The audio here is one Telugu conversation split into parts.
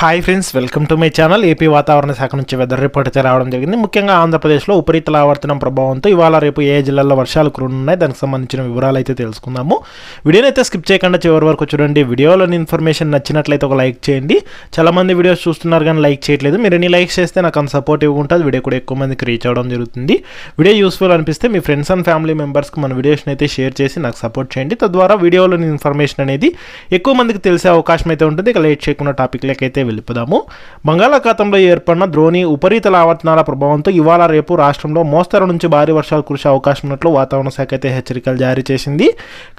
Hi friends welcome to my channel AP వాతావరణ శాఖ నుంచి వెదర్ రిపోర్ట్ అయితే రావడం జరిగింది. ముఖ్యంగా ఆంధ్రప్రదేశ్లో ఉపరితల ఆవర్తనం ప్రభావంతో ఇవాళ రేపు ఏ జిల్లాల్లో వర్షాలు కురున్నాయి దానికి సంబంధించిన వివరాలు అయితే తెలుసుకుందాము. వీడియోని అయితే స్కిప్ చేయకుండా చివరి వరకు చూడండి. వీడియోలోని ఇన్ఫర్మేషన్ నచ్చినట్లయితే ఒక లైక్ చేయండి. చాలా మంది వీడియోస్ చూస్తున్నారు కానీ లైక్ చేయట్లేదు. మీరు ఎన్ని లైక్స్ చేస్తే నాకు అంత సపోర్టివ్గా ఉంటుంది వీడియో కూడా ఎక్కువ మందికి రీచ్ అవ్వడం జరుగుతుంది. వీడియో యూస్ఫుల్ అనిపిస్తే మీ ఫ్రెండ్స్ అండ్ ఫ్యామిలీ మెంబర్స్కి మన వీడియోస్ని అయితే షేర్ చేసి నాకు సపోర్ట్ చేయండి. తద్వారా వీడియోలోని ఇన్ఫర్మేషన్ అనేది ఎక్కువ మందికి తెలిసే అవకాశం అయితే ఉంటుంది. ఇక లేట్ చేయకుండా టాపిక్లకైతే అయితే వెళ్ళిపోదాము. బంగాళాఖాతంలో ఏర్పడిన ద్రోణి ఉపరితల ఆవర్తనాల ప్రభావంతో ఇవాళ రేపు రాష్ట్రంలో మోస్తరు నుంచి భారీ వర్షాలు కురిసే అవకాశం ఉన్నట్లు వాతావరణ శాఖ అయితే హెచ్చరికలు జారీ చేసింది.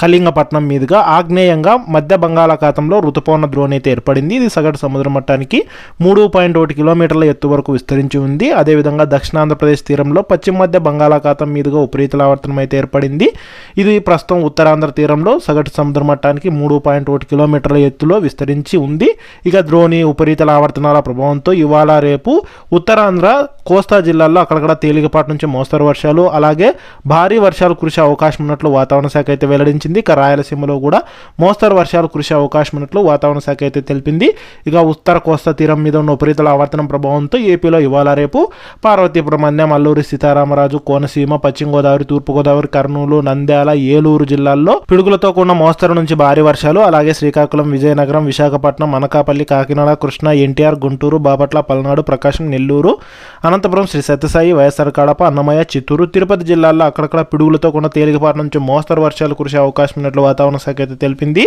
కళింగపట్నం మీదుగా ఆగ్నేయంగా మధ్య బంగాళాఖాతంలో ఋతుపవన ద్రోణి అయితే ఏర్పడింది. ఇది సగటు సముద్ర మట్టానికి మూడు పాయింట్ ఒకటి కిలోమీటర్ల ఎత్తు వరకు విస్తరించి ఉంది. అదేవిధంగా దక్షిణాంధ్రప్రదేశ్ తీరంలో పశ్చిమ మధ్య బంగాళాఖాతం మీదుగా ఉపరితల ఆవర్తనం అయితే ఏర్పడింది. ఇది ప్రస్తుతం ఉత్తరాంధ్ర తీరంలో సగటు సముద్ర మట్టానికి మూడు పాయింట్ ఒకటి కిలోమీటర్ల ఎత్తులో విస్తరించి ఉంది. ఇక ద్రోణి ఉపరితల ఆవర్తనాల ప్రభావంతో ఇవాళ రేపు ఉత్తరాంధ్ర కోస్తా జిల్లాల్లో అక్కడక్కడ తేలికపాటి నుంచి మోస్తరు వర్షాలు అలాగే భారీ వర్షాలు కురిసే అవకాశం ఉన్నట్లు వాతావరణ శాఖ అయితే వెల్లడించింది. ఇక రాయలసీమలో కూడా మోస్తరు వర్షాలు కురిసే అవకాశం ఉన్నట్లు వాతావరణ శాఖ అయితే తెలిపింది. ఇక ఉత్తర కోస్తా తీరం మీద ఉన్న ఉపరితల ఆవర్తనం ప్రభావంతో ఏపీలో ఇవాళ రేపు పార్వతీపురం మన్యం అల్లూరి సీతారామరాజు కోనసీమ పశ్చిమ గోదావరి తూర్పు గోదావరి కర్నూలు నంద్యాల ఏలూరు జిల్లాల్లో పిడుగులతో కూడిన మోస్తరు నుంచి భారీ వర్షాలు అలాగే శ్రీకాకుళం విజయనగరం విశాఖపట్నం అనకాపల్లి కాకినాడ కృష్ణ ఎన్టీఆర్ గుంటూరు బాపట్ల పల్నాడు ప్రకాశం నెల్లూరు అనంతపురం శ్రీ సత్యసాయి వైఎస్ఆర్ కడప అన్నమయ్య చిత్తూరు తిరుపతి జిల్లాల్లో అక్కడక్కడ పిడుగులతో కూడా తేలికపాటి నుంచి మోస్తరు వర్షాలు కురిసే అవకాశం ఉన్నట్లు వాతావరణ శాఖ అయితే తెలిపింది.